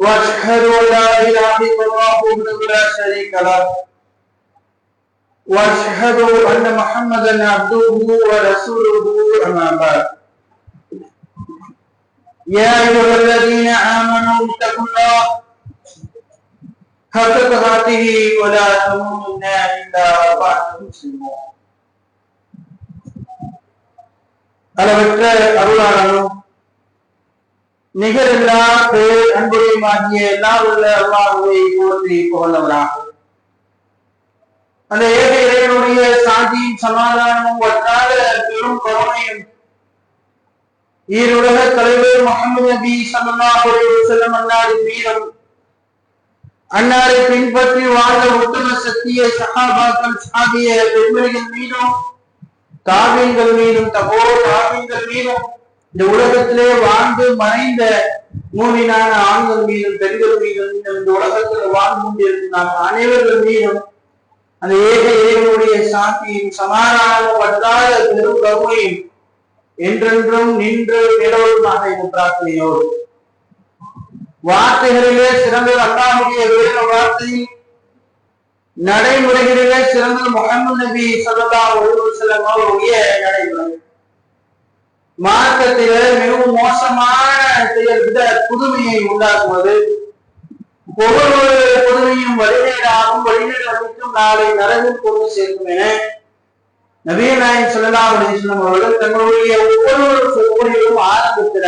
واشهد ان لا اله الا الله وحده لا شريك له واشهد ان محمدا عبده ورسوله اما بعد يا ايها الذين امنوا اتقوا الله حق تقاته ولا تموتن الا وانتم مسلمون அளவற்ற அருளாளனும் நிகரில்லா பேர் அன்புடையும் ஆகிய எல்லாம் உள்ள அல்லாஹுவை போற்றி புகழ்ந்தவராகும் அந்த ஏக இறைவனுடைய சாந்தியும் சமாதானமும் ஒன்றாக பெரும் கருணையும் ஈருலக தலைவர் முகமது நபி ஸல்லல்லாஹு அலைஹி அன்னாரின் வீரம் அன்னாரை பின்பற்றி வாழ்ந்த உத்தம சத்திய சஹாபாக்கள் சாதிய பெண்மணிகள் மீதும் காவியங்கள் மீதும் தகோ காவியங்கள் மீதும் இந்த உலகத்திலே வாழ்ந்து மறைந்த மூவினான ஆண்கள் மீதும் பெண்கள் மீதும் இந்த உலகத்தில் வாழ்ந்து கொண்டிருக்கும் நாம் அனைவர்கள் மீதும் அந்த ஏக இறைவனுடைய சாந்தியும் சமாதானமும் வற்றாத பெரும் கருணையும் என்றென்றும் நின்று நிலவுமாக இந்த பிரார்த்தனையோடு வார்த்தைகளிலே சிறந்த அல்லாஹுடைய வேத வார்த்தையில் நடைமுறைகளிலே சிறந்த முகமது நபி ஒரு சில வஸல்லம் அவருடைய நடைமுறை. மார்க்கத்திலே மிகவும் மோசமான செயல் விட புதுமையை உண்டாக்குவது. ஒவ்வொரு புதுமையும் வழிநேடாகவும் வழிநேடமைக்கும் நாளை நரகில் கொண்டு சேர்க்கும் என நவீனாயன் சொல்லலாம் அப்படின்னு அவர்கள் தங்களுடைய ஒவ்வொரு ஒவ்வொருவரும் ஆரம்பிக்கிற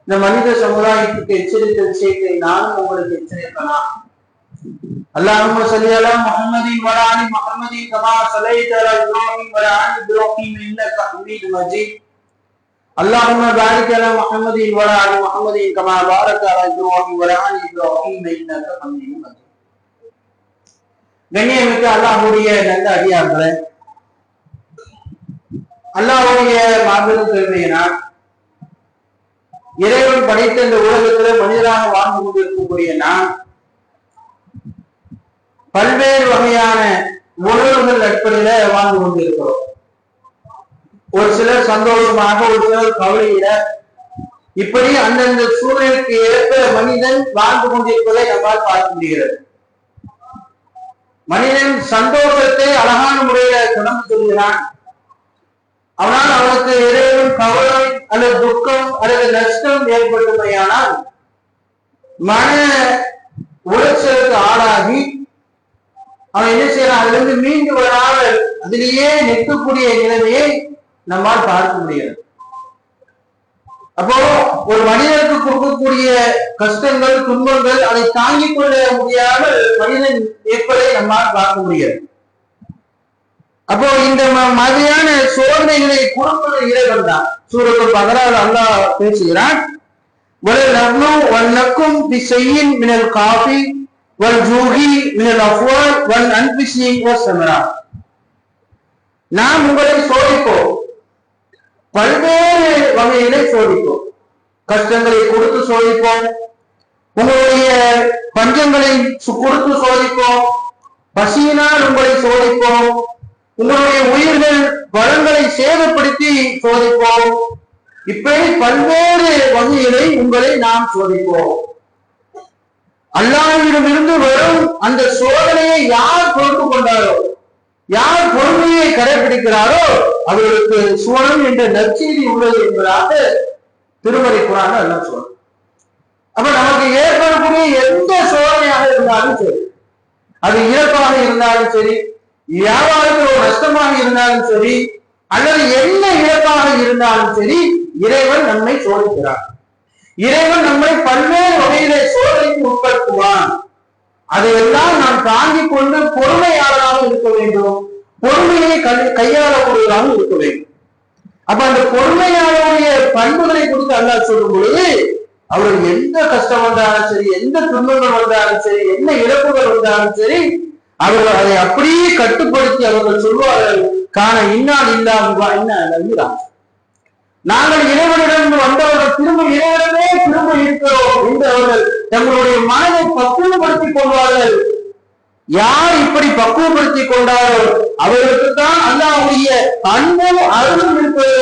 இந்த மனித சமுதாயத்துக்கு எச்சரித்த விஷயத்தை நானும் உங்களுக்கு எச்சரிக்கலாம் அல்லாஹும் சல்லியலாம் முகமதி வராணி முகமதி கமா சலை தரா இப்ராஹிம் வராணி இப்ராஹிம் இன்ன கஹ்மீத் اللهم بارك على محمد وعلى ال محمد كما باركت على ابراهيم وعلى ال ابراهيم انك حميد مجيد கண்ணியமிக்க அல்லாஹுடைய நல்ல அடியார்களே அல்லாஹுடைய மாபெரும் பெருமையினால் இறைவன் படைத்த இந்த உலகத்துல மனிதராக வாழ்ந்து கொண்டிருக்கக்கூடிய நான் பல்வேறு வகையான உணர்வுகள் அடிப்படையில வாழ்ந்து கொண்டிருக்கிறோம் ஒரு சிலர் சந்தோஷமாக ஒரு சிலர் கவலையில. இப்படி அந்தந்த சூழலுக்கு ஏற்ப மனிதன் வாழ்ந்து கொண்டிருப்பதை நம்மால் பார்க்க முடிகிறது. மனிதன் சந்தோஷத்தை அழகான முறையில தொடர்ந்து சொல்கிறான். அவனால் அவனுக்கு ஏதேனும் கவலை அல்லது துக்கம் அல்லது நஷ்டம் ஏற்பட்டுமையானால் மன உளைச்சலுக்கு ஆளாகி அவன் என்ன செய்யறான் அதிலிருந்து மீண்டு வராமல் அதிலேயே நிற்கக்கூடிய நிலைமையை நம்மால் பார்க்க முடியாது அப்போ ஒரு மனிதனுக்கு கொடுக்கக்கூடிய கஷ்டங்கள் துன்பங்கள் அதை தாங்கிக் கொள்ள முடியாமல் மனிதன் இருப்பதை நம்மால் பார்க்க முடியாது அப்போ இந்த மாதிரியான சோதனைகளை கொடுப்பது இறைவன் தான் சூரத்து பதினாறு அல்லாஹ் பேசுகிறான் வல்லக்கும் திசையின் மினல் காஃபி والجوع من الافوال والانفس والثمرات நாம் உங்களை சோதிப்போம் பல்வேறு வகையிலே சோதிப்போம். கஷ்டங்களை கொடுத்து சோதிப்போம். உங்களுடைய பஞ்சங்களை கொடுத்து சோதிப்போம். பசியினால் உங்களை சோதிப்போம். உங்களுடைய உயிர்கள் வளங்களை சேதப்படுத்தி சோதிப்போம். இப்படி பல்வேறு வகையிலே உங்களை நாம் சோதிப்போம். அல்லாவிடமிருந்து வரும் அந்த சோதனையை யார் பொறுத்து கொண்டாரோ யார் பொறுமையை கடைபிடிக்கிறாரோ அவர்களுக்கு சுவனம் என்ற நற்செய்தி உள்ளது என்பதாக திருமறை குரான் எல்லாம் சொல்லணும் அப்ப நமக்கு ஏற்படக்கூடிய எந்த சோதனையாக இருந்தாலும் சரி அது இழப்பாக இருந்தாலும் சரி வியாபாரத்தில் ஒரு நஷ்டமாக இருந்தாலும் சரி அல்லது என்ன இழப்பாக இருந்தாலும் சரி இறைவன் நம்மை சோதிக்கிறார் இறைவன் நம்மை பல்வேறு வகையிலே சோதனைக்கு உட்படுத்துவான். அதையெல்லாம் நாம் தாங்கிக் கொண்டு பொறுமையாளராக இருக்க வேண்டும். பொறுமையை கையாளக்கூடியதாக இருக்க வேண்டும். அப்ப அந்த பொறுமையாளருடைய பண்புகளை குறித்து அல்லா சொல்லும் பொழுது அவர்கள் எந்த கஷ்டம் வந்தாலும் சரி எந்த துன்பங்கள் வந்தாலும் சரி என்ன இழப்புகள் வந்தாலும் சரி அவர்கள் அதை அப்படியே கட்டுப்படுத்தி அவர்கள் சொல்வார்கள் காண இன்னால் இல்லாமல் என்ன நாங்கள் இறைவனிடம் வந்தவர்கள் திரும்ப இறைவனமே திரும்ப இருக்கிறோம் என்று அவர்கள் தங்களுடைய மனதை பக்குவப்படுத்திக் கொள்வார்கள். யார் இப்படி பக்குவப்படுத்திக் கொண்டாரோ அவர்களுக்கு தான் அல்லாவுடைய அன்பும் அருளும் இருப்பது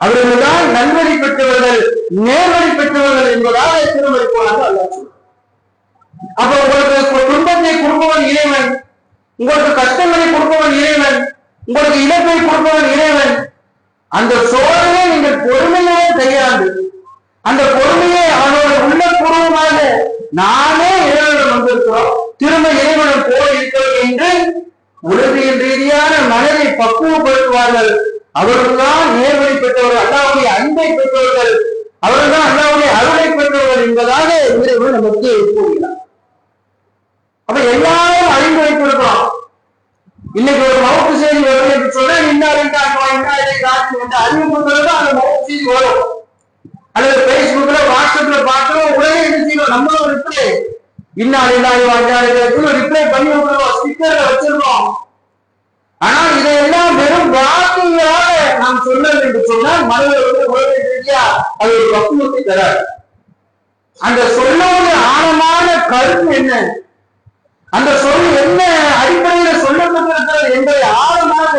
அவர்கள் தான் நன்மதி பெற்றவர்கள் நேர்வழி பெற்றவர்கள் என்பதாக திருமணி போனாங்க அல்லாஹ் அப்ப உங்களுக்கு குடும்பத்தை கொடுப்பவன் இறைவன் உங்களுக்கு கஷ்டங்களை கொடுப்பவன் இறைவன் உங்களுக்கு இழப்பை கொடுப்பவன் இறைவன். அந்த சோதனை நீங்கள் பொறுமையாக கையாண்டு அந்த பொறுமையை அவனோட உள்ளபூர்வமாக நானே இறைவனிடம் வந்திருக்கிறோம். திரும்ப இறைவனம் போய் இருக்கிறோம் என்று உலகின் ரீதியான மனதை பக்குவப்படுத்துவார்கள். அவர்கள்தான் நேர்வழி பெற்றவர்கள் அல்லாவுடைய அன்பை பெற்றவர்கள். அவர்கள்தான் அல்லாவுடைய அருளை பெற்றவர்கள் என்பதாக இறைவன் நமக்கு கூறுகிறார் அப்ப எல்லாரும் அறிந்து வைத்திருக்கிறோம். இன்னைக்கு ஒரு மவுத்து செய்தி வரும் என்று சொன்னால் இன்னார் என்றாங்க இன்னாரை காட்சி என்று அறிவிப்புகள் தான் அந்த மவுத்து செய்தி வரும். அல்லது பேஸ்புக்ல வாட்ஸ்அப்ல பார்க்கிறோம் உடனே என்ன செய்வோம்? நம்மளும் ரிப்ளை இன்னாடி இல்லாத வாஞ்சாடுகளுக்கு ரிப்ளை பண்ணி விடுறோம் ஸ்டிக்கர்ல வச்சிருக்கோம் ஆனா இதையெல்லாம் வெறும் வார்த்தையாக நாம் சொன்னது என்று சொன்னால் மனிதர் வந்து உலக ரீதியா அது ஒரு பக்குவத்தை தராது. அந்த சொல்லோட ஆழமான கருத்து என்ன? அந்த சொல் என்ன அடிப்படையில சொல்லப்பட்டிருக்கிறது என்பதை ஆழமாக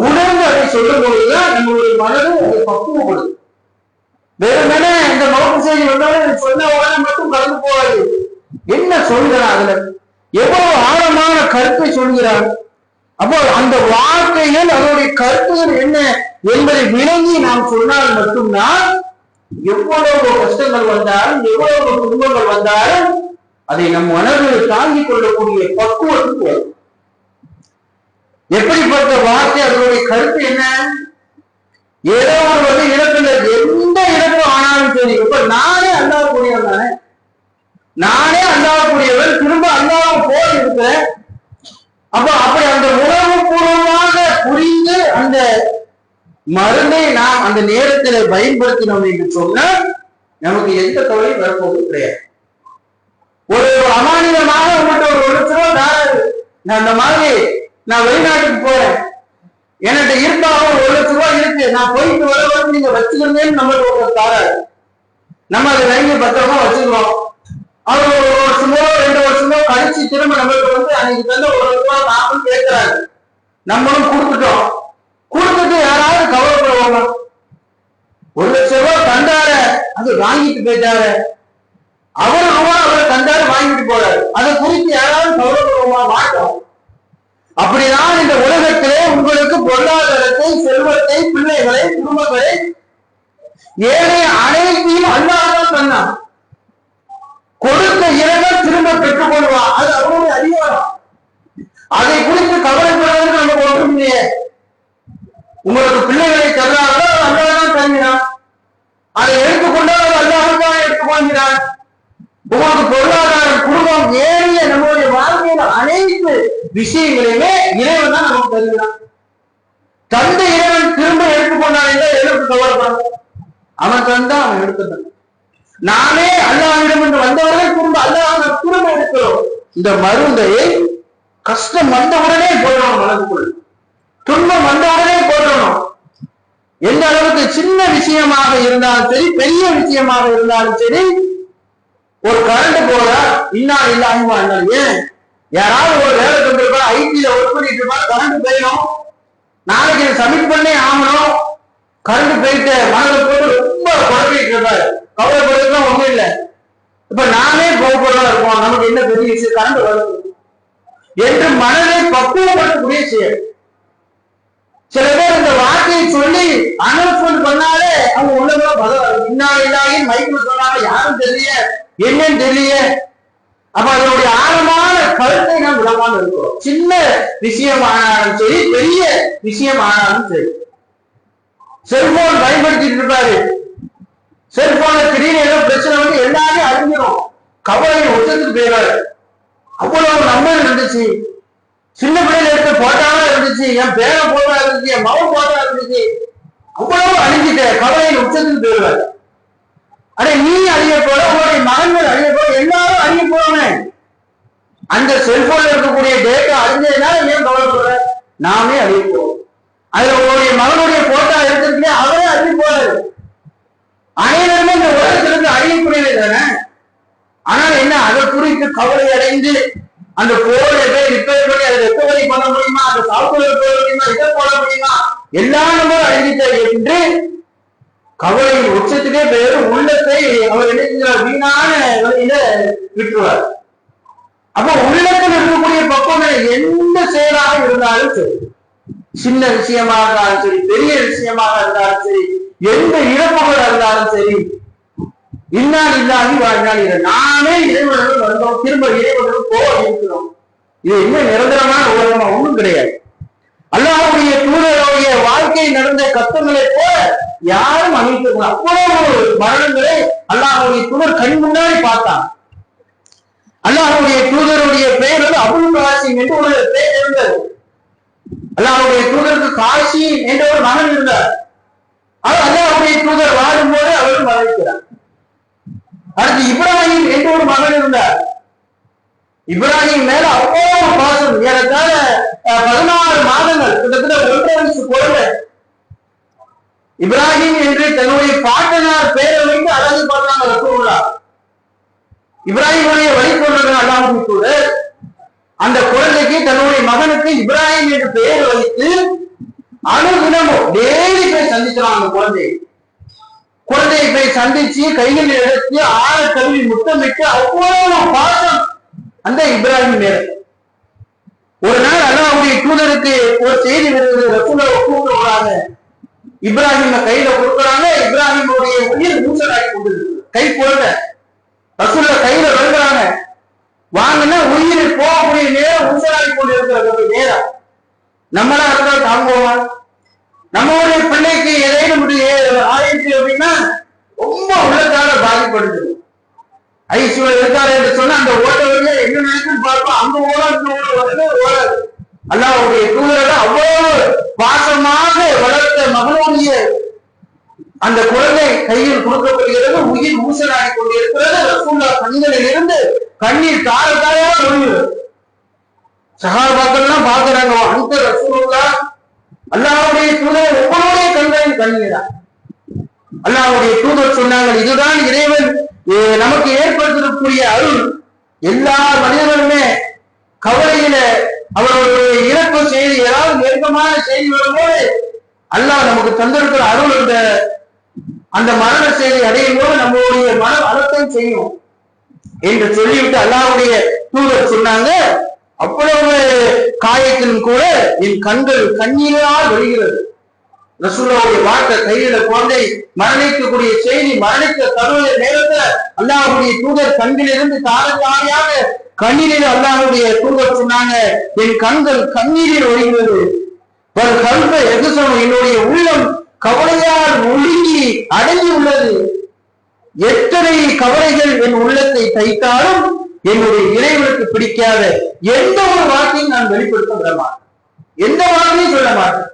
உணர்ந்து அதை சொல்லும் பொழுதுதான் நம்மளுடைய மனது அதை பக்குவப்படுது வெறுமனே இந்த நோக்கு செய்தி வந்தவன் சொன்ன உடனே மட்டும் கடந்து போகாது. என்ன சொல்கிறான் அதுல? எவ்வளவு ஆழமான கருத்தை சொல்கிறான் அப்போ அந்த வார்த்தைகள் அதனுடைய கருத்துகள் என்ன என்பதை விளங்கி நாம் சொன்னால் மட்டும்தான் எவ்வளவு கஷ்டங்கள் வந்தாலும் எவ்வளவு துன்பங்கள் வந்தாலும் அதை நம் மனதில் தாங்கிக் கொள்ளக்கூடிய பக்குவத்துக்கு எப்படிப்பட்ட வார்த்தை அதனுடைய கருத்து என்ன? ஏதோ ஒரு வந்து இழப்பில் எந்த இழப்பு ஆனாலும் சரி. இப்ப நானே அல்லாதக்கூடியவன் தானே. நானே அல்லாதக்கூடியவன் திரும்ப அல்லாத போய் இருக்கிறேன். அப்ப அப்படி அந்த உணவு பூர்வமாக புரிந்து அந்த மருந்தை நாம் அந்த நேரத்தில் பயன்படுத்தினோம் என்று சொன்னால் நமக்கு எந்த தொலை வரப்போவது கிடையாது. ஒரு அமானிதமாக உங்கள்கிட்ட ஒரு ஒரு நான் அந்த மாதிரி நான் வெளிநாட்டுக்கு போறேன். என்கிட்ட இருந்தா ஒரு ஒரு லட்ச ரூபாய் இருக்கு. நான் போயிட்டு வர வந்து நீங்க வச்சுக்கிறேன்னு நம்மளுக்கு ஒரு தாராது. நம்ம அதை வாங்கி பத்திரமா வச்சுக்கிறோம் அவர் ஒரு வருஷமோ ரெண்டு வருஷமோ கழிச்சு திரும்ப நம்மளுக்கு வந்து அன்னைக்கு தந்த ஒரு லட்ச ரூபாய் தாக்கணும் கேட்கிறாரு. நம்மளும் கொடுத்துட்டோம். கொடுத்துட்டு யாராவது கவலைப்படுவாங்க ஒரு லட்ச ரூபாய் தந்தார அது வாங்கிட்டு போயிட்டாரு. அவர் ரூபா அவர் தந்தாரு வாங்கிட்டு போறாரு. அதை குறித்து யாராவது கவலைப்படுவோமா மாட்டோம். அப்படிதான் இந்த உலகத்திலே உங்களுக்கு பொருளாதாரத்தை செல்வத்தை பிள்ளைகளை குடும்பங்களை ஏழை அனைத்தையும் அல்லாதான் தந்தான். கொடுத்த இறைவன் திரும்ப பெற்றுக் கொள்வான் அது அவருடைய அதிகாரம் அதை குறித்து கவலைப்படுவதற்கு நமக்கு ஒன்றும் இல்லையே. உங்களுக்கு பிள்ளைகளை தர்றாங்களோ அல்லாதான் தங்கினான் அதை எடுத்துக்கொண்டால் அது அல்லாஹ் எடுத்துக்கொள்கிறான் உங்களுக்கு பொருளாதாரம் குடும்பம் ஏறிய நம்மளுடைய வாழ்க்கையில் அனைத்து விஷயங்களையுமே இறைவன் தான் நமக்கு தருகிறான். தந்த இறைவன் திரும்ப எடுத்துக்கொண்டான் என்றால் எதற்கு கவலைப்படும் அவன் தந்தா அவன் எடுத்துட்டான் நானே அல்லாவிடம் என்று வந்தவர்கள் திரும்ப அல்லாஹ் திரும்ப எடுக்கிறோம். இந்த மருந்தை கஷ்டம் வந்தவுடனே போயிடணும் மனதுக்குள் துன்பம் வந்தவுடனே போயிடணும் எந்த அளவுக்கு சின்ன விஷயமாக இருந்தாலும் சரி பெரிய விஷயமாக இருந்தாலும் சரி ஒரு கரண்ட் போல இன்னா இல்லாம ஏன்? யாராவது ஒரு வேலை தந்திருப்பா ஐடில ஒர்க் பண்ணிட்டு இருப்பா கரண்ட் போயிடும். நாளைக்கு சப்மிட் பண்ணே ஆகணும். கரண்ட் போயிட்டு மனதை போட்டு ரொம்ப குழப்பிட்டு இருப்பாரு. கவலைப்படுறதுலாம் ஒண்ணும் இல்லை. இப்ப நானே கோபப்படுறதா இருப்போம் நமக்கு என்ன பெரிய விஷயம்? கரண்ட் வரும் என்று மனதை பக்குவப்படுத்தக்கூடிய செயல் சில பேர் இந்த வார்த்தையை சொல்லி அனௌன்ஸ்மெண்ட் பண்ணாலே அவங்க உள்ளதோ பதம் இன்னா இல்லாயி மைக்கில் சொன்னாங்க. யாரும் தெரியல. என்னன்னு தெரியல. அப்ப அதனுடைய ஆழமான கருத்தை நாம் விடாமல் இருக்கிறோம். சின்ன விஷயம் ஆனாலும் சரி பெரிய விஷயம் ஆனாலும் சரி. செல்போன் பயன்படுத்திட்டு இருப்பாரு செல்போன திடீர்னு ஏதோ பிரச்சனை வந்து எல்லாமே அறிஞ்சிடும் கவலை ஒத்துக்கு போயிடாரு அவ்வளவு நம்பர் இருந்துச்சு. சின்ன பிள்ளைல எடுத்த போட்டாலும் இருந்துச்சு. என் பேரை போட்டா இருந்துச்சு. என் மகன் போட்டா இருந்துச்சு. அவ்வளவு அழிஞ்சிட்டேன் கவலையின் உச்சத்துக்கு போயிடுவாரு. அடே நீ அழிய போல உங்களுடைய மகன்கள் அழிய போல எல்லாரும் அழிய போறவங்க அந்த செல்போன்ல இருக்கக்கூடிய டேட்டா அழிஞ்சதுனால ஏன் கவலைப்படுற? நாமே அழிய போறோம். அதுல உங்களுடைய மகனுடைய போட்டா எடுத்திருக்கே அவரே அழிய போறாரு. அனைவருமே இந்த உலகத்திலிருந்து அழியக்கூடியது தானே? ஆனால் என்ன அதை குறித்து கவலை அடைந்து அந்த போனை போய் ரிப்பேர் பண்ணி அதை ரெக்கவரி பண்ண முடியுமா? அந்த சாஃப்ட்வேர் போட முடியுமா? இதை போட முடியுமா? எல்லா நம்பரும் அழிஞ்சிட்டாரு என்று கவலையின் உச்சத்துக்கே பேரு உள்ளத்தை அவர் என்ன செஞ்சார் வீணான வழியில விட்டுருவார். அப்ப உள்ளத்தில் இருக்கக்கூடிய பக்குவங்கள் எந்த செயலாக இருந்தாலும் சரி. சின்ன விஷயமாக இருந்தாலும் சரி பெரிய விஷயமாக இருந்தாலும் சரி எந்த இழப்புகள் இருந்தாலும் சரி இன்னால் இல்லாதி வாழ்நாள் இல்லை நானே இறைவனுடன் வந்தோம் திரும்ப இறைவனுடன் போக இருக்கிறோம். இது என்ன நிரந்தரமான உலகமா? ஒண்ணும் கிடையாது. அல்லாஹுடைய தூதருடைய வாழ்க்கை நடந்த கத்தங்களை போல யாரும் அமைத்து அவ்வளவு மரணங்களை அல்லாஹுடைய தூதர் கண் முன்னாடி பார்த்தான். அல்லாஹுடைய தூதருடைய பெயர் வந்து அபுல் காசிம் என்று ஒரு பெயர் இருந்தது. அல்லாஹுடைய தூதருக்கு காசி என்ற ஒரு மகன் இருந்தார். அவர் அல்லாஹுடைய தூதர் வாழும்போது அவர் மறைக்கிறார் அடுத்து இப்ராஹிம் என்ற ஒரு மகன் இருந்தார். இப்ராஹிம் மேல அவ்வளவு பாசம். ஏறத்தாழ பதினாறு மாதங்கள் கிட்டத்தட்ட ஒன்றரை வயசு குழந்தை இப்ராஹிம் என்று தன்னுடைய பாட்டனார் பெயரை வைத்து அழகு பார்த்தாங்க ரசூல்லா இப்ராஹிமுடைய வழி வழிகொண்டது அல்லாமல் கூட அந்த குழந்தைக்கு தன்னுடைய மகனுக்கு இப்ராஹிம் என்று பெயர் வைத்து அனுதினமும் டெய்லி போய் சந்திக்கிறான் அந்த குழந்தையை குழந்தையை போய் சந்திச்சு கையில் எடுத்து ஆழ கல்வி முத்தமிட்டு அவ்வளவு பாசம் அந்த இப்ராஹிம் மேல. ஒரு நாள் அல்லாவுடைய தூதருக்கு ஒரு செய்தி வருது ரசூலா கூப்பிட்டு வராங்க இப்ராஹிம கையில கொடுக்குறாங்க இப்ராஹிமுடைய உயிர் மூச்சலாகி கொண்டு கை போல ரசூல கையில வருகிறாங்க. வாங்கினா உயிர் போகக்கூடிய நேரம் ஊசலாகி கொண்டிருக்கிற நேரம். நம்மளா இருந்தா தாங்குவோமா? நம்மளுடைய பிள்ளைக்கு ஏதேனும் ஆயிடுச்சு அப்படின்னா ரொம்ப உள்ளத்தால பாதிப்படுது. ஐசியூல இருக்காரு என்று சொன்னா அந்த ஓட்ட என்ன நினைக்கும் பார்ப்போம். அந்த ஓட இந்த ஓட வந்து ஓடாது. அல்லாவுடைய தூதரக அவ்வளவு பாசமாக வளர்த்த மகனுடைய அந்த குழந்தை கையில் கொடுக்கப்படுகிறது உயிர் ஊசலாடி கொண்டிருக்கிறது. ரசூல்லா கண்களில் இருந்து கண்ணீர் தார தாயா ஒழியுது சகாபாக்கள்லாம் பாக்குறாங்க அந்த ரசூலுல்லா அல்லாவுடைய தூதர் ஒவ்வொருடைய கண்களின் கண்ணீரா? அல்லாவுடைய தூதர் சொன்னாங்க இதுதான் இறைவன் நமக்கு ஏற்படுத்தக்கூடிய அருள். எல்லா மனிதர்களுமே கவலையில அவருடைய இறப்பு செய்தி ஏதாவது நெருக்கமான செய்தி வரும்போது அல்லாஹ் நமக்கு தந்திருக்கிற அருள் அந்த அந்த மரண செய்தி அடையும் போது நம்மளுடைய மன அழுத்தம் செய்யும் என்று சொல்லிவிட்டு அல்லாவுடைய தூதர் சொன்னாங்க. அவ்வளவு காயத்திலும் கூட என் கண்கள் கண்ணீரால் வருகிறது ரசூலாவுடைய வார்த்தை கையில குழந்தை மரணிக்கக்கூடிய செய்தி மரணிக்க தருவத நேரத்துல அல்லாவுடைய தூதர் கண்ணிலிருந்து தாரதாரியாக கண்ணீரில் அல்லாஹ்வுடைய தூதர் சொன்னாங்க என் கண்கள் கண்ணீரில் ஒழிந்தது. ஒரு எது சொன்ன என்னுடைய உள்ளம் கவலையால் ஒழுங்கி அடங்கி உள்ளது எத்தனை கவலைகள் என் உள்ளத்தை தைத்தாலும் என்னுடைய இறைவனுக்கு பிடிக்காத எந்த ஒரு வார்த்தையும் நான் வெளிப்படுத்த விட மாட்டேன். எந்த வார்த்தையும் சொல்ல மாட்டேன்.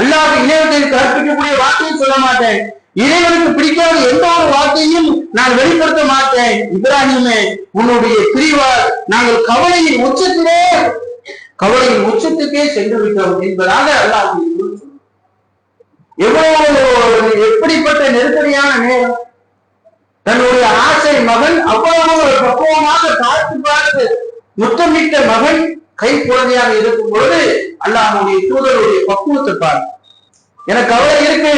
அல்லாத இளைஞர்களுக்கு கற்பிக்கக்கூடிய வார்த்தையும் சொல்ல மாட்டேன். இறைவனுக்கு பிடிக்காத எந்த ஒரு வார்த்தையும் நான் வெளிப்படுத்த மாட்டேன். இப்ராஹிமே உன்னுடைய பிரிவால் நாங்கள் கவலையின் உச்சத்திலே கவலையின் உச்சத்துக்கே சென்று விட்டோம் என்பதாக அல்லாஹ் எவ்வளவு எப்படிப்பட்ட நெருக்கடியான நேரம். தன்னுடைய ஆசை மகன் அவ்வளவு பக்குவமாக பார்த்து பார்த்து முத்தமிட்ட மகன் கை குழந்தையாக இருக்கும் பொழுது அல்லாஹ் தூதருடைய பக்குவத்தை பாரு. எனக்கு கவலை இருக்கு.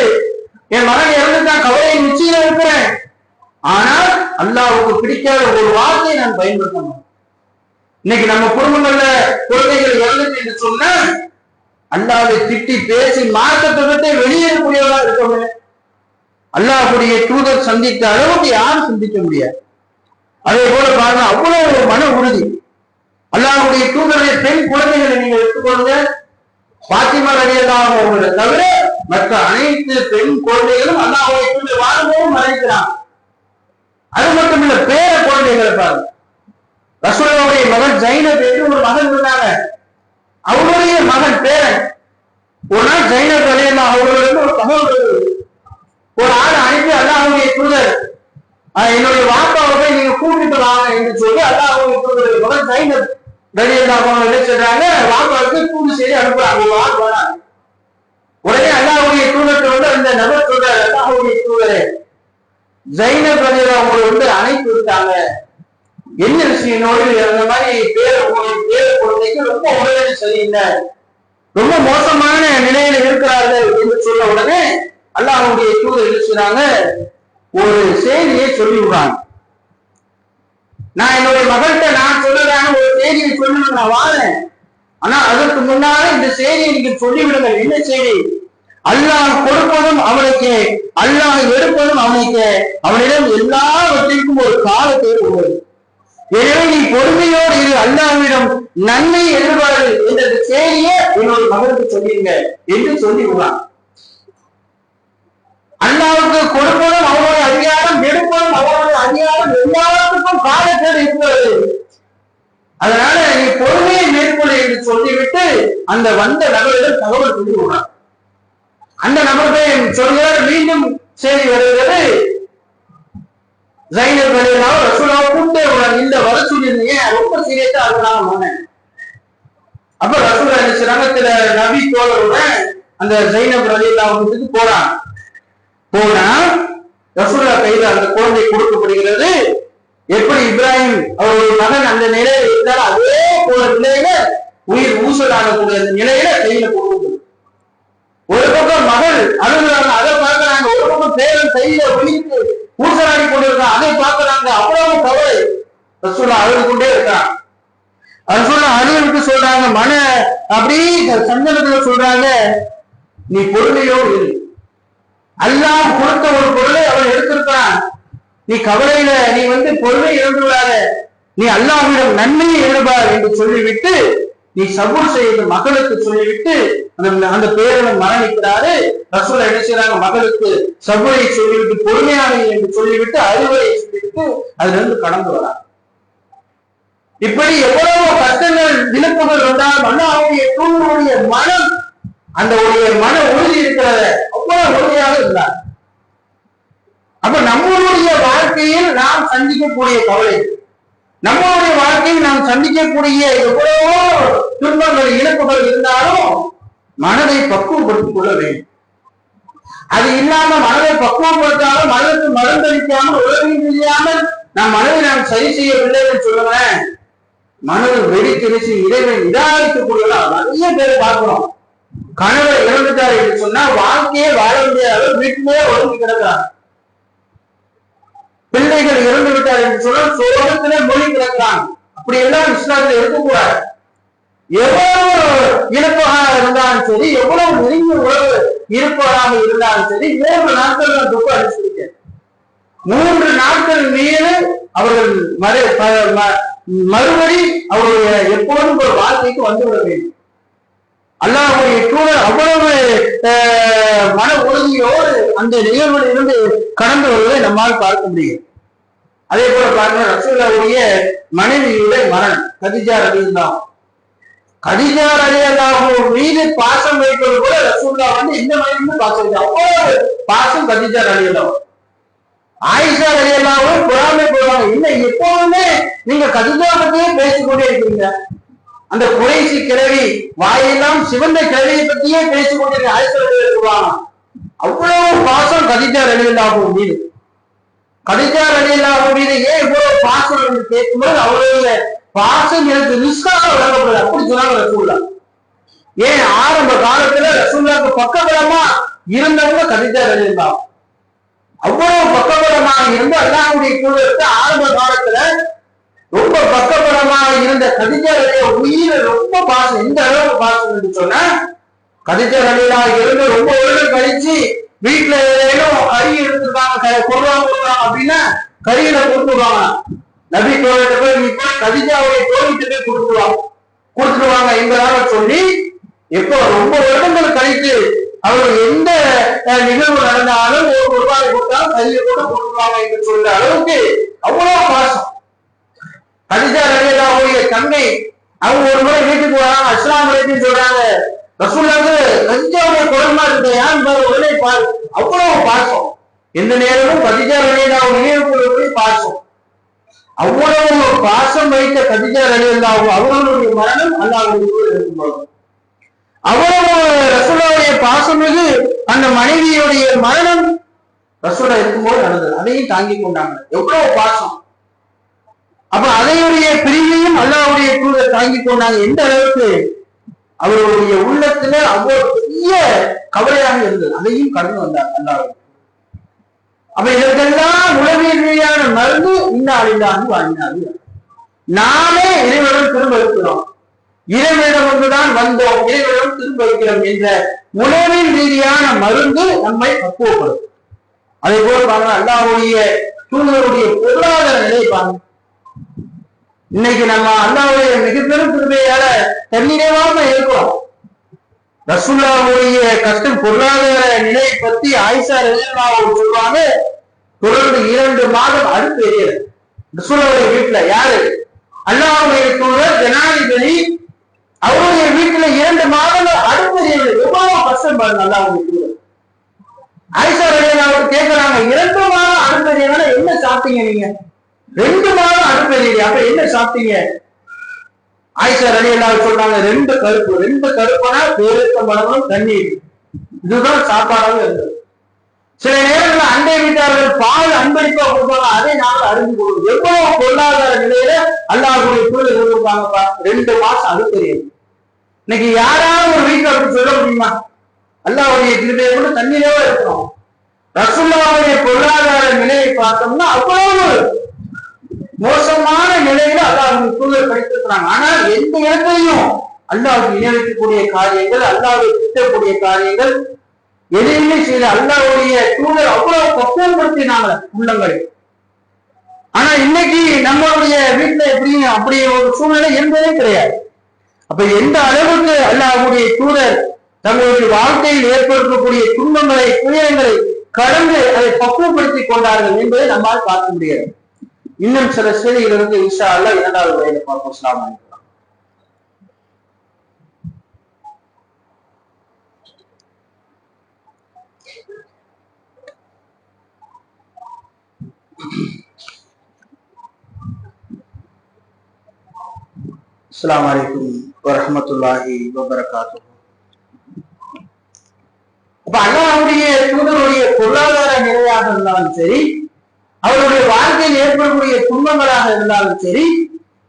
என் மகன் இறந்துட்டான் கவலை நிச்சயம் இருக்கிறேன். ஆனால் அல்லாவுக்கு பிடிக்காத ஒரு வார்த்தையை நான் பயன்படுத்தணும். இன்னைக்கு நம்ம குடும்பங்கள்ல குழந்தைகள் இறந்துட்டு என்று சொன்னால் அல்லாவை திட்டி பேசி மாற்றத்தை வெளியேறக்கூடியவர்களா இருக்கணும் அல்லாஹுடைய தூதர் சந்தித்த அளவுக்கு யாரும் சிந்திக்க முடியாது. அதே போல பாருங்க அவ்வளவு ஒரு மன உறுதி. அல்லாஹுடைய தூதருடைய பெண் குழந்தைகளை நீங்க எடுத்துக்கொள்ளுங்க பாத்திமா ரலியல்லாஹு அவங்களை தவிர மற்ற அனைத்து பெண் குழந்தைகளும் அல்லாஹ்வுடைய தூதர் வாழும்போது மறைக்கிறான் அது மட்டும் இல்ல பேர குழந்தைகளை பாருங்க. ரசூலுடைய மகன் ஜைனப் என்று ஒரு மகன் இருந்தாங்க. அவருடைய மகன் பேரன். ஒரு நாள் ஜைனப் அலையல்லா அவர்களிடம் ஒரு தகவல் ஒரு ஆள் அனுப்பி அல்லாஹுடைய தூதர் ஆஹ் என்னுடைய வாப்பாவை போய் நீங்க கூட்டிட்டு வாங்க என்று சொல்லி அல்லாஹ் மகன் சைனர் ரலியல்லா என்ன சொல்றாங்க வாப்பாவுக்கு கூலி செய்தி அனுப்புறாங்க வா போறாங்க உடனே அல்லாஹ்வுடைய தூதர்கிட்ட வந்து அந்த நபர் சொல்றாரு அல்லாஹ்வுடைய தூதரே ஜைனப் அவங்களை வந்து அணைப்பு விட்டாங்க. என்ன விஷயம்? நோயில் அந்த மாதிரி பேர பேர குழந்தைக்கு ரொம்ப உடல்நிலை சரியில்லை. ரொம்ப மோசமான நிலையில இருக்கிறார்கள் என்று சொன்ன உடனே அல்லாஹ்வுடைய தூதர் என்ன செய்றாங்க ஒரு செய்தியை சொல்லிவிடுறாங்க நான் என்னுடைய மகள்கிட்ட நான் சொல்றதான ஒரு செய்தியை சொல்லணும் நான் வாழேன் ஆனா அதற்கு முன்னால இந்த செய்தியை நீங்க சொல்லிவிடுங்கள். என்ன செய்தி? அல்லாஹ் கொடுப்பதும் அவனுக்கு அல்லாஹ் எடுப்பதும் அவனுக்கு. அவனிடம் எல்லாவற்றிற்கும் ஒரு காலத்தேர்வு உள்ளது எனவே நீ பொறுமையோடு இரு அல்லாவிடம் நன்மை எதிர்பார்ப்பு என்ற செய்தியை என்னோட மகனுக்கு சொல்லிருங்க என்று சொல்லி அல்லாவுக்கு கொடுப்பதும் அவனுடைய அதிகாரம் எடுப்பதும் அவனுடைய அதிகாரம் எல்லாத்துக்கும் காலத்தேர்வு இருக்கிறது அதனால நீ பொறுமையை மேற்கொள்ள என்று சொல்லிவிட்டு அந்த வந்த நபரிடம் தகவல் சொல்லி விடுறான் அந்த நபர்கள் சொல்கிறார் மீண்டும் செய்தி வருகிறது. ஜைனர் வழியிலாவோ ரசூலாவோ கூட்டே விடுறாங்க இந்த வர சொல்லியிருந்தீங்க ரொம்ப சீரியஸா அதனால போனேன் அப்ப ரசூலா என்ன செய்றாங்க சில நபி தோழருடன் அந்த ஜைனப் ரலியல்லா வீட்டுக்கு போறாங்க. போனா ரசூலா கையில அந்த குழந்தை கொடுக்கப்படுகிறது. எப்படி இப்ராஹிம் அவருடைய மகன் அந்த நிலையில இருந்தாலும் அதே போல நிலையில உயிர் ஊசலாடக்கூடிய அந்த நிலையில கையில கொடுக்குது ஒரு பக்கம் மகள் அழுகிறாங்க அதை பார்க்கிறாங்க ஒரு பக்கம் பேரன் கையில விழித்து ஊசலாடி கொண்டிருக்கான் அதை பார்க்கறாங்க. அவ்வளவு கவலை. ரசூலா அழுது கொண்டே இருக்கான். ரசூலா அழுதுட்டு சொல்றாங்க மன அப்படி சந்தனத்துல சொல்றாங்க நீ பொறுமையோடு இரு. அல்லாஹ் கொடுத்த ஒரு பொருளை அவன் எடுத்திருக்கிறான் நீ கவலையில நீ வந்து பொறுமை இழந்து விடாத நீ அல்லாஹ்விடம் நன்மையை எழுபார் என்று சொல்லிவிட்டு நீ சபூர் செய்த மகளுக்கு சொல்லிவிட்டு அந்த அந்த பேரன் மரணிக்கிறாரு. ரசூல் என்ன செய்றாங்க? மகளுக்கு சபூரை சொல்லிவிட்டு பொறுமையாக என்று சொல்லிவிட்டு அறிவுரை சொல்லிவிட்டு அதுல இருந்து கடந்து வராங்க. இப்படி எவ்வளவு கஷ்டங்கள் விழுப்புகள் வந்தாலும் அல்லாஹ்வுடைய தூணுடைய மனம் அந்த உடைய மன உறுதி இருக்கிறத அவ்வளவு உறுதியாக இருந்தார் அப்ப நம்மளுடைய வாழ்க்கையில் நாம் சந்திக்கக்கூடிய கவலை நம்மளுடைய வாழ்க்கையில் நாம் சந்திக்கக்கூடிய எவ்வளவோ துன்பங்கள் இழப்புகள் இருந்தாலும் மனதை பக்குவப்படுத்திக் கொள்ள வேண்டும். அது இல்லாம மனதை பக்குவப்படுத்தாமல் மனதுக்கு மருந்தளிக்காமல் உலகம் தெரியாமல் நம் மனதை நாம் சரி செய்யவில்லை என்று சொல்லுவேன் மனது வெடித்திருச்சு இறைவன் நிராகரிக்கக்கூடியவா நிறைய பேர் பார்க்கிறோம். கணவர் இறந்துட்டார் என்று சொன்னா வாழ்க்கையே வாழ முடியாத வீட்டிலே ஒழுங்கு கிடக்கிறார். பிள்ளைகள் இறந்து விட்டார் என்று சொன்னால் சோகத்திலே மொழி கிடக்கிறான் அப்படி எல்லாம் இஸ்லாத்தில் இருக்கக்கூடாது. எவ்வளவு இழப்பதாக இருந்தாலும் சரி எவ்வளவு நெருங்கிய உறவு இருப்பதாக இருந்தாலும் சரி மூன்று நாட்கள் நான் துக்கம் அனுப்பிச்சிருக்கேன் மூன்று நாட்கள் மீது அவர்கள் மறு ம- மறுபடி அவருடைய எப்போதும் ஒரு வாழ்க்கைக்கு வந்துவிட வேண்டும். அல்லாஹ்வுடைய தூதர் அவ்வளவு மன உறுதியோடு அந்த நிகழ்வில் இருந்து கடந்து வருவதை நம்மால் பார்க்க முடியும். அதே போல பாருங்க ரசூல்லாவுடைய மனைவியுடைய மரணம் கதிஜா ரவிதான் கதிஜா ரலியல்லாஹு மீது பாசம் வைப்பது கூட ரசூல்லா வந்து இந்த மனைவி பாசம் அவ்வளவு பாசம் கதிஜா ரலியல்லாஹு ஆயிஷா ரலியல்லாஹு பொறாமை போடுவாங்க இல்ல எப்போதுமே நீங்க கதிஜா பத்தியே பேசிக்கொண்டே இருக்கீங்க. அந்த குறைசி கிழவி வாயெல்லாம் சிவந்த கிழவியை பத்தியே பேசிக் கொண்டிருக்க ஆயிரத்தி சொல்லுவாங்க. அவ்வளவு பாசம் கதிஜா ரலியல்லாஹு மீது. கதிஜா ரலியல்லாஹு மீது ஏன் இவ்வளவு பாசம் என்று கேட்கும்போது அவ்வளவு பாசம் எனக்கு ரிஸ்காக வழங்கப்படுது அப்படி சொன்னாங்க ரசூல்லா. ஏன் ஆரம்ப காலத்துல ரசூல்லாவுக்கு பக்கபலமா இருந்தவங்க கதிஜா ரலியல்லாஹு அவ்வளவு பக்கபலமாக இருந்து அல்லாவுடைய குழுவிற்கு ஆரம்ப காலத்துல ரொம்ப பக்கபலமாக இருந்த கதிஜாவுடைய உயிரை ரொம்ப பாசம் இந்த அளவுக்கு பாசம் என்று சொன்னா கதிஜா ரலிலா இருந்து ரொம்ப வருடம் கழிச்சு வீட்டுல ஏதேனும் கறி எடுத்துருக்காங்க கொள்வாங்க கொடுக்குறாங்க அப்படின்னா கறியில கொடுத்துருவாங்க. நபி தோழிட்ட போய் நீ போய் கதிஜாவுடைய தோழிட்டு போய் கொடுத்துருவாங்க கொடுத்துருவாங்க என்பதாக சொல்லி எப்போ ரொம்ப வருடங்கள் கழித்து அவர் எந்த நிகழ்வு நடந்தாலும் ஒரு ரூபாய் கொடுத்தாலும் கையில கூட கொடுத்துருவாங்க என்று சொல்ற அளவுக்கு அவ்வளவு பாசம். ஹரிஜா ரலியல்லாஹுடைய தங்கை அவங்க ஒரு முறை வீட்டுக்கு வராங்க. அஸ்லாம் அலைக்கும் சொல்றாங்க ரசூல்லாவுக்கு கதிஜாவுடைய குரல் மாதிரி இருக்கு யார் பாரு உடனே பாரு. அவ்வளவு பாசம். எந்த நேரமும் கதிஜா ரலியல்லாஹு நினைவு பாசம். அவ்வளவு பாசம் வைத்த கதிஜா ரலியல்லாஹு அவர்களுடைய மரணம் அல்லாஹ்வுடைய இருக்கும்போது அவ்வளவு ரசூலாவுடைய பாசம் மிகு அந்த மனைவியுடைய மரணம் ரசூலா இருக்கும்போது நடந்தது. அதையும் தாங்கி கொண்டாங்க. எவ்வளவு பாசம். அப்ப அதையுடைய பிரிவையும் அல்லாவுடைய தூதர் தாங்கி கொண்டாங்க. எந்த அளவுக்கு? அவருடைய உள்ளத்துல அவ்வளவு பெரிய கவலையாக இருந்தது. அதையும் கடந்து வந்தார் அல்லாஹ் அப்ப இதற்கெல்லாம் உளவியல் ரீதியான மருந்து இன்னாலில்லான்னு வாழ்ந்தார்கள் நாமே இறைவனும் திரும்ப இருக்கிறோம். இறைவனிடம் ஒன்றுதான் வந்தோம். இறைவனிடம் திரும்ப இருக்கிறோம் என்ற உணவின் ரீதியான மருந்து நம்மை பக்குவப்படும் அதே போல பாருங்க அல்லாவுடைய தூதருடைய பொருளாதார நிலை பாருங்க. இன்னைக்கு நம்ம அல்லாவுடைய மிகப்பெரும் திருமையால தன்னிறைவாக இருக்கிறோம் ரசுல்லாவுடைய கஷ்டம் பொருளாதார நிலையை பத்தி ஆயிஷா ரலியல்லாஹு சொல்றாங்க தொடர்ந்து இரண்டு மாதம் அடுப்பு எரியல. ரசுல்லாவுடைய வீட்டுல யாரு? அல்லாவுடைய தூதர் ஜனாதிபதி அவருடைய வீட்டுல இரண்டு மாதங்கள் அடுப்பு எரியல. எவ்வளவு கஷ்டம் பாருங்க அல்லாவுடைய தூதர். ஆயிஷா ரலியல்லாஹு கேட்கிறாங்க இரண்டு மாதம் அடுப்பு எரியல என்ன சாப்பிட்டீங்க நீங்க? ரெண்டு மாதம் அடுப்பு அப்ப என்ன சாப்பிட்டீங்க? ஆயிஷா ரலி எல்லாம் சொன்னாங்க ரெண்டு கருப்பு. ரெண்டு கருப்புனா பேருத்த மனமும் தண்ணீர். இதுதான் சாப்பாடாக இருந்தது. சில நேரங்களில் அண்டை வீட்டார்கள் பால் அன்பளிப்பா கொடுப்பாங்க அதை நாங்கள் அறிந்து கொள்வோம். எவ்வளவு பொருளாதார நிலையில அல்லாஹுடைய சூழல் இருந்திருக்காங்கப்பா ரெண்டு மாசம் அது தெரியும் இன்னைக்கு யாராவது ஒரு வீட்டில் அப்படி சொல்ல முடியுமா? அல்லாஹுடைய கிருபையை கூட தண்ணீரே இருக்கிறோம் ரசுல்லாவுடைய பொருளாதார நிலையை பார்த்தோம்னா அவ்வளவு மோசமான நிலையில அல்லாஹ் தூதர் படித்திருக்கிறாங்க ஆனால் எந்த இடத்தையும் அல்லாவுக்கு நியமிக்கக்கூடிய காரியங்கள் அல்லாஹ்வை திட்டக்கூடிய காரியங்கள் எதையுமே செய்த அல்லாவுடைய தூதர் அவ்வளவு பக்குவப்படுத்தினாங்க உள்ளங்களை. ஆனா இன்னைக்கு நம்மளுடைய வீட்டுல எப்படி அப்படி ஒரு சூழ்நிலை என்பதே கிடையாது. அப்ப எந்த அளவுக்கு அல்லாஹுடைய தூதர் தங்களுடைய வாழ்க்கையில் ஏற்படுத்தக்கூடிய துன்பங்களை துயரங்களை கடந்து அதை பக்குவப்படுத்திக் கொண்டார்கள் என்பதை நம்மால் பார்க்க முடியாது இன்னும் சில செய்திகளிலிருந்து இன்ஷா அல்லா இரண்டாவது வரையில பார்ப்போம். அஸ்ஸலாமு அலைக்கும். அஸ்ஸலாமு அலைக்கும் வரஹ்மத்துல்லாஹி வபரகாத்துஹு. அப்ப அல்லாஹ்வுடைய தூதருடைய பொருளாதார நிலையாக இருந்தாலும் சரி அவருடைய வாழ்க்கையில் ஏற்படக்கூடிய துன்பங்களாக இருந்தாலும் சரி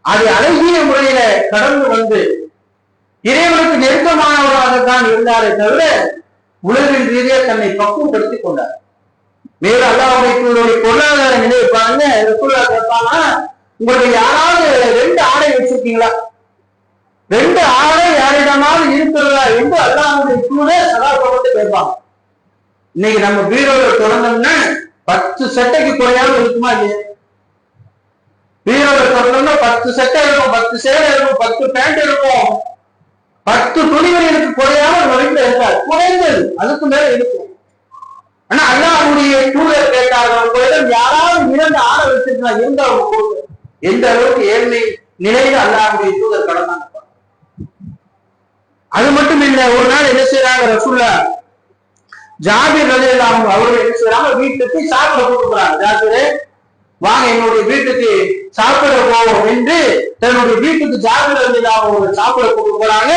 அதை அழகிய முறையில கடந்து வந்து இறைவனுக்கு நெருக்கமானவராகத்தான் இருந்தாரே தவிர உலகின் ரீதியாக தன்னை பக்குவப்படுத்திக் கொண்டார். வேறு அல்லாவுடைய பொருளாதார நிலையை பாருங்க. ரசூல்லா கேட்பாங்க உங்களுக்கு யாராவது ரெண்டு ஆடை வச்சிருக்கீங்களா? ரெண்டு ஆடை யாரிடமாவது இருக்கிறதா? என்று அல்லாவுடைய தூதர் சதாபத்தை கேட்பாங்க. இன்னைக்கு நம்ம பீரோல தொடர்ந்தோம்னா பத்து சட்டைக்கு குறையாம இருக்குமா இல்லையா? வீரர் திறந்தோம்னா பத்து சட்டை இருக்கும் பத்து சேலை இருக்கும் பத்து பேண்ட் இருக்கும் பத்து துணிகளுக்கு குறையாம நம்ம வீட்டுல இருக்காது குறைந்தது. அதுக்கு மேல இருக்கும். ஆனா அல்லாவுடைய தூதர் கேட்டாங்க உங்களிடம் யாராவது இரண்டு ஆடை வச்சிருக்கலாம் எந்த எந்த அளவுக்கு ஏழ்மை நிலையில அல்லாவுடைய தூதர் கடந்தாங்க? அது மட்டும் இல்ல ஒரு நாள் என்ன செய்யறாங்க ரசூல்லா ஜாபீர் ரலியல்லாஹு அவர்கள் என்ன செய்யறாங்க வீட்டுக்கு சாப்பிட கூப்பிடுறாங்க ஜாபீரே வாங்க என்னுடைய வீட்டுக்கு சாப்பிட போவோம் என்று தன்னுடைய வீட்டுக்கு ஜாபீர் ரலியல்லாஹு அவர்கள் சாப்பிட கூப்பிட்டு போறாங்க.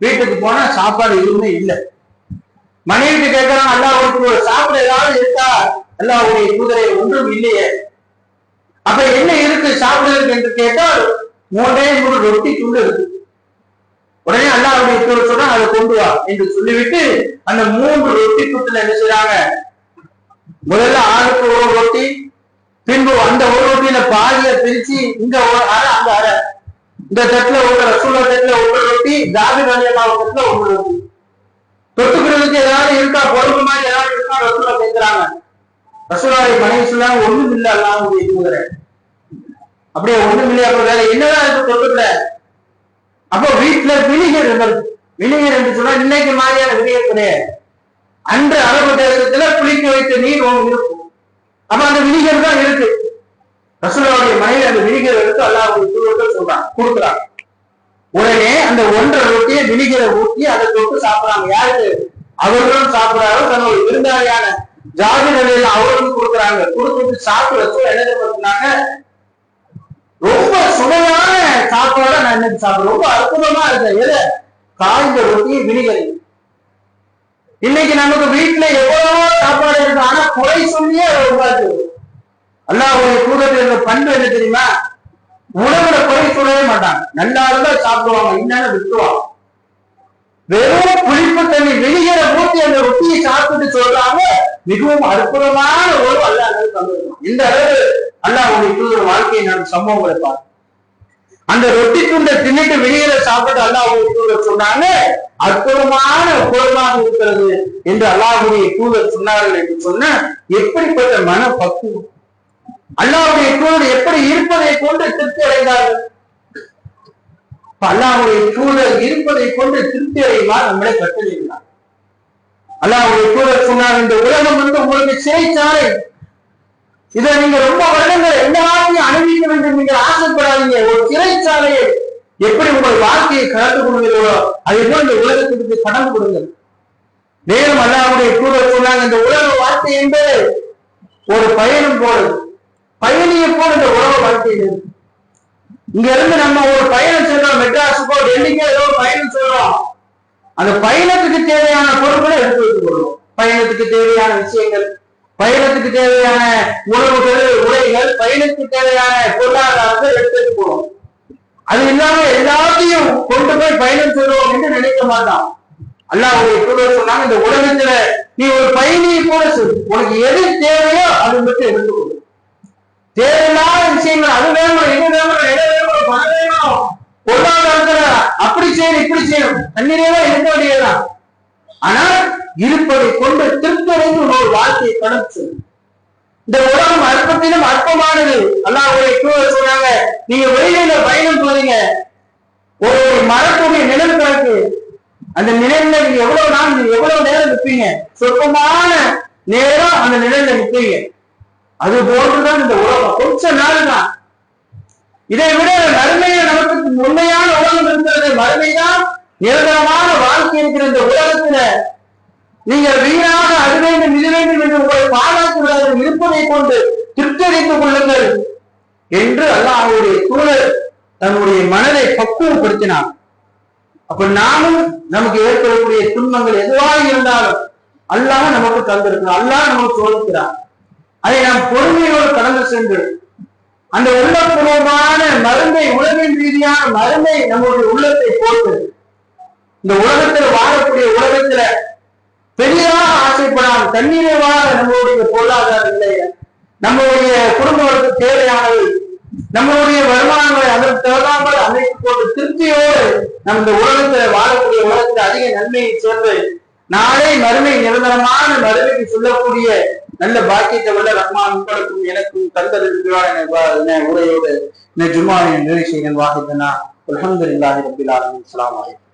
வீட்டுக்கு போனா சாப்பாடு எதுவுமே இல்லை. மனைவிட்டு கேட்கறாங்க அல்லாஹ்வுக்கு ஒரு சாப்பிட ஏதாவது இருக்கா? அல்லாஹ்வுடைய குதிரை ஒன்றும் இல்லையே. அப்ப என்ன இருக்கு சாப்பிடுறதுக்கு என்று கேட்டால் மூன்றே மூணு ரொட்டி துண்டு இருக்கு. உடனே அல்லாவுடைய தூதர் சொன்னா அதை கொண்டு வா என்று சொல்லிவிட்டு அந்த மூன்று ரொட்டி குத்துல என்ன செய்யறாங்க முதல்ல ஆளுக்கு ஒரு ரொட்டி பின்பு அந்த ஒரு ரொட்டியில பாதிய பிரிச்சு இங்க ஒரு அரை அந்த அரை இந்த தட்டுல ஒரு ரசூலா தட்டுல ஒரு ரொட்டி ஜாபி ரலியல்லாஹு தட்டுல ஒரு ரொட்டி. தொட்டுக்கிறதுக்கு ஏதாவது இருக்கா? பொறுப்பு மாதிரி ஏதாவது இருக்கா? ரசூலா கேட்கிறாங்க ரசூலாவை மனைவி சொல்லாங்க ஒண்ணும் இல்லை அல்லாஹ்வுடைய தூதரை. அப்படியே ஒண்ணும் இல்லையா? அப்ப வேற என்னதான் இருக்கு தொட்டுக்கல? அப்போ வீட்டுல வினிகர் இருந்தது. வினிகர் என்று சொன்னா இன்னைக்கு மாதிரியான விழிகள் கிடையாது. அன்று அரபு தேசத்துல குளிக்க வைத்த நீர் இருக்கும். அப்ப அந்த வினிகர் தான் இருக்கு. ரசூலாவுடைய மனைவி அந்த விழிகளை எடுத்து அல்லாஹ்வுடைய தூதர்கள் சொல்றாங்க. கொடுக்குறாங்க. உடனே அந்த ஒன்றரை ரொட்டியை வினிகரை ஊற்றி அதை தொட்டு சாப்பிடுறாங்க. யாருக்கு அவர்களும் சாப்பிடுறாரு தன்னுடைய விருந்தாளியான ஜாதி நிலையில அவர்களும் கொடுக்குறாங்க. கொடுத்துட்டு சாப்பிட்டு என்ன பண்ணாங்க ரொம்ப சுவையான சாப்பாட நான் இன்னைக்கு சாப்பிடுறேன். ரொம்ப அற்புதமா இருக்கு. எது? காய்ந்த ரொட்டி வினிகரி. இன்னைக்கு நமக்கு வீட்டுல எவ்வளவோ சாப்பாடு இருக்கு. ஆனா குறை சொல்லியே அதை உருவாக்கு அல்லாஹ்வுடைய தூதர் இருந்த பண்பு என்ன தெரியுமா? உணவுல குறை சொல்லவே மாட்டாங்க. நல்லா இருந்தா சாப்பிடுவாங்க. என்னன்னு விட்டுருவாங்க. வெறும் புளிப்பு தண்ணி வெளியில ஊட்டி அந்த ரொட்டியை சாப்பிட்டு சொல்றாங்க. மிகவும் அற்புதமான ஒரு அல்லாஹ் இந்த அளவு அல்லாஹ்வுடைய தூதர் வாழ்க்கையை நான் சம்பவங்களை பார்த்தேன் அந்த ரொட்டி துண்டை தின்னுட்டு வெளியில சாப்பிட்டு அல்லாஹ் தூதர் சொன்னாங்க அற்புதமான குரலாக இருக்கிறது என்று அல்லாஹுடைய தூதர் சொன்னார்கள் என்று சொன்ன எப்படிப்பட்ட மன பக்குவம் அல்லாஹுடைய தூதர் எப்படி இருப்பதை கொண்டு திருப்தி அடைந்தார்கள்? அல்லாஹுடைய தூதர் இருப்பதை கொண்டு திருப்தி அடைவார் நம்மளை கட்டளையிட்டார் அல்லாஹ்வுடைய தூதர் சொன்னார் இந்த உலகம் வந்து உங்களுக்கு சிறைச்சாலை இதை நீங்க ரொம்ப வருடங்கள் எல்லாத்தையும் அனுபவிக்க வேண்டும் நீங்கள் ஆசைப்படாதீங்க. ஒரு சிறைச்சாலையை எப்படி உங்கள் வாழ்க்கையை கடந்து கொடுங்களோ அதை போல் இந்த உலகத்திற்கு கடன் கொடுங்கள் மேலும் அல்லாவுடைய தூதர் சொன்னாங்க இந்த உலக வாழ்க்கை என்பது ஒரு பயணம் போல பயணியை போல இந்த உலக வாழ்க்கையில் இருக்கு இங்க இருந்து நம்ம ஒரு பயணம் செல்றோம் மெட்ராஸுக்கோ டெல்லிக்கோ ஏதோ பயணம் செல்றோம். அந்த பயணத்துக்கு தேவையான பொருட்களை எடுத்து வைத்துக் கொள்வோம் பயணத்துக்கு தேவையான விஷயங்கள் பயணத்துக்கு தேவையான உணவுகள் உடைகள் பயணத்துக்கு தேவையான பொருளாதாரத்தை எடுத்து வைத்துக் கொள்வோம் அது இல்லாம எல்லாத்தையும் கொண்டு போய் பயணம் செய்வோம் என்று நினைக்க மாட்டான். அல்லாஹ்வுடைய தூதர் சொன்னாங்க இந்த உலகத்துல நீ ஒரு பயணியை கூட உனக்கு எது தேவையோ அது மட்டும் எடுத்துக்கொள்ளும் தேவையில்லாத விஷயங்கள் அது வேணும் இது வேணும் எது வேணும் பணம் வேணும் பொருளாதாரத்துல அப்படி செய்யணும் இப்படி இருக்க வேண்டியதுதான் ஆனால் இருப்பதை கொண்டு திருப்படைந்து ஒரு வாழ்க்கையை கடந்து இந்த உலகம் அற்பத்திலும் அற்பமானது. அல்லாஹ்வுடைய தூதர் சொன்னாங்க. நீங்க வெளியில பயணம் போறீங்க. ஒரு மரத்துடைய நிழல் கிடக்கு. அந்த நிழல்ல நீங்க எவ்வளவு நாள் நீங்க எவ்வளவு நேரம் நிற்பீங்க? சொற்பமான நேரம் அந்த நிழல்ல நிற்பீங்க. அது போன்றுதான் இந்த உலகம். கொஞ்ச நாள் தான் இதை விட மறுமையை நமக்கு உண்மையான உலகம் இருக்கிறது. மறுமைதான் நிரந்தரமான வாழ்க்கை இருக்கிற இந்த உலகத்துல. நீங்கள் வீணாக அது வேண்டும் இது வேண்டும் என்று உங்களை பாராட்டு விடாத இருப்பதை கொண்டு திருப்தியடைத்துக் கொள்ளுங்கள் என்று அல்லாஹ்வுடைய தூதர் தன்னுடைய மனதை பக்குவப்படுத்தினார். அப்ப நாமும் நமக்கு ஏற்படக்கூடிய துன்பங்கள் எதுவாக இருந்தாலும் அல்லாஹ் நமக்கு தந்திருக்கிறான். அல்லாஹ் நமக்கு சோதிக்கிறார் அதை நாம் பொறுமையோடு கடந்து சென்று அந்த உள்ளபூர்வமான மருந்தை உலகின் ரீதியான மருந்தை நம்முடைய உள்ளத்தை போட்டு இந்த உலகத்துல வாழக்கூடிய உலகத்துல பெரிதாக ஆசைப்படாமல் தண்ணீரவாக நம்மளுடைய பொருளாதார இல்லை. நம்மளுடைய குடும்பங்களுக்கு தேவையானது நம்மளுடைய வருமானங்களை அதற்கு தகுந்தாமல் அமைத்துக் கொண்டு திருப்தியோடு நம்ம இந்த உலகத்துல வாழக்கூடிய உலகத்துல அதிக நன்மையை சேர்ந்து நாளை மறுமை நிரந்தரமான மறுமைக்கு சொல்லக்கூடிய நல்ல பாக்கியத்தை வல்ல ரஹ்மான் உங்களுக்கும் எனக்கும் தந்தருக்கிறார் என உரையோடு இந்த ஜும்மாவின் நிறைவு செய்கிறேன் வாகிதனா அல்ஹம்துலில்லாஹி ரப்பில் ஆலமீன் அஸ்ஸலாமு அலைக்கும்